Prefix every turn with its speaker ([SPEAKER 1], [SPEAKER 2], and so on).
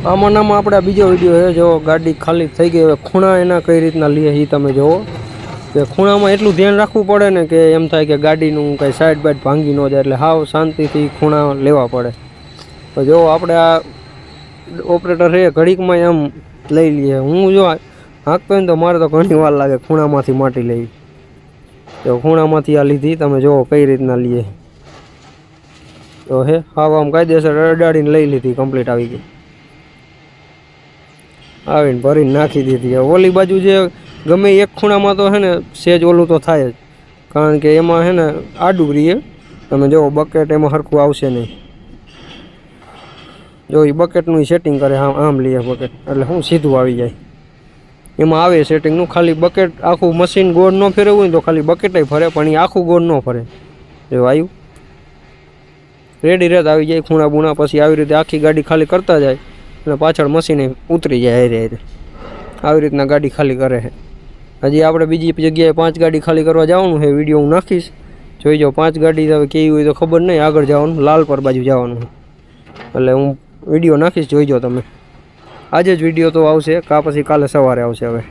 [SPEAKER 1] આમાંનામાં આપણે આ બીજો વીડિયો છે, જો ગાડી ખાલી થઈ ગઈ હવે ખૂણા એના કઈ રીતના લે એ તમે જુઓ. કે ખૂણામાં એટલું ધ્યાન રાખવું પડે ને કે એમ થાય કે ગાડીનું કંઈ સાઈડ બાઈડ ભાંગી ન જાય, એટલે હાવ શાંતિથી ખૂણા લેવા પડે. તો જો આપણે આ ઓપરેટર છે, ઘડીકમાં એમ લઈ લઈએ. હું જો હાંકતો હોય તો મારે તો ઘણી વાર લાગે ખૂણામાંથી માટી લેવી તો ખૂણામાંથી આ લીધી, તમે જુઓ કઈ રીતના લઈએ તો હે, હાવ આમ કાયદેસર અડાડીને લઈ લીધી કમ્પ્લીટ આવી ગઈ. આવીને ભરીને નાખી દીધી. ઓલી બાજુ જે ગમે એક ખૂણામાં તો છે ને સેજ ઓલું તો થાય જ. કારણ કે એમાં છે ને આડું રહીએ તમે જુઓ બકેટ એમાં સરખું આવશે નહીં. જો એ બકેટનું સેટિંગ કરે, આમ આમ લઈએ બકેટ એટલે હું સીધું આવી જાય. એમાં આવે સેટિંગનું ખાલી બકેટ આખું મશીન ગોળ ન ફેરવવું હોય તો ખાલી બકેટય ફરે, પણ એ આખું ગોળ ન ફરે. જો આવ્યું રેડી રેત આવી જાય ખૂણા બૂણા, પછી આવી રીતે આખી ગાડી ખાલી કરતા જાય. અને પાછળ મશીને ઉતરી જાય હારે હારે. આવી રીતના ગાડી ખાલી કરે છે. હજી આપણે બીજી જગ્યાએ પાંચ ગાડી ખાલી કરવા જવાનું છે વીડિયો હું નાખીશ. જોઈ જાઓ પાંચ ગાડી હવે કેવી હોય તો ખબર નહીં, આગળ જવાનું, લાલ પર બાજુ જવાનું. એટલે હું વીડિયો નાખીશ જોઈ જાઓ તમે. આજે જ વીડિયો તો આવશે, કાં પછી કાલે સવારે આવશે હવે.